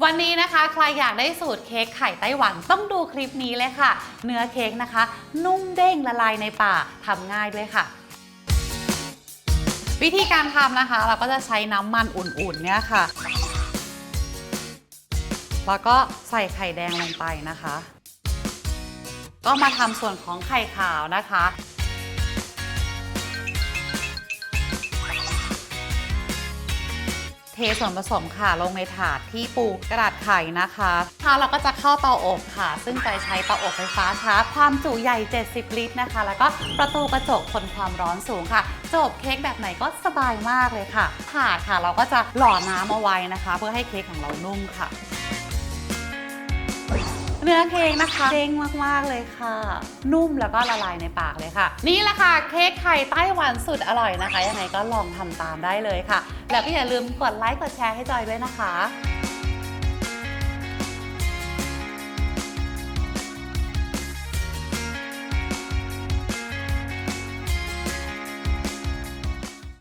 วันนี้นะคะใครอยากได้สูตรเค้กไข่ไต้หวันต้องดูคลิปนี้เลยค่ะ เนื้อเค้กนะคะ นุ่มเด้งละลายในปากทำง่ายด้วยค่ะ วิธีการทำนะคะ เราก็จะใช้น้ำมันอุ่นๆเนี่ยค่ะ แล้วก็ใส่ไข่แดงลงไปนะคะ ก็มาทำส่วนของไข่ขาวนะคะ เทส่วนผสมค่ะลงในถาดที่ปูกระดาษไข่นะคะค่ะเราก็จะเข้าเตาอบค่ะ ซึ่งจะใช้เตาอบไฟฟ้าชาร์จความจุใหญ่ 70 ลิตรนะคะ แล้วก็ประตูกระจกทนความร้อนสูงค่ะ จบเค้กแบบไหนก็สบายมากเลยค่ะถาดค่ะ เราก็จะหล่อน้ำเอาไว้นะคะ เพื่อให้เค้กของเรานุ่มค่ะ เนื้อเค้กนะคะเด้งมากๆเลยค่ะ นุ่มแล้วก็ละลายในปากเลยค่ะ นี่แหละค่ะเค้กไข่ไต้หวันสุดอร่อยนะคะยังไงก็ลองทำตามได้เลยค่ะ แล้วก็อย่าลืมกดไลค์กดแชร์ให้จอยด้วยนะคะ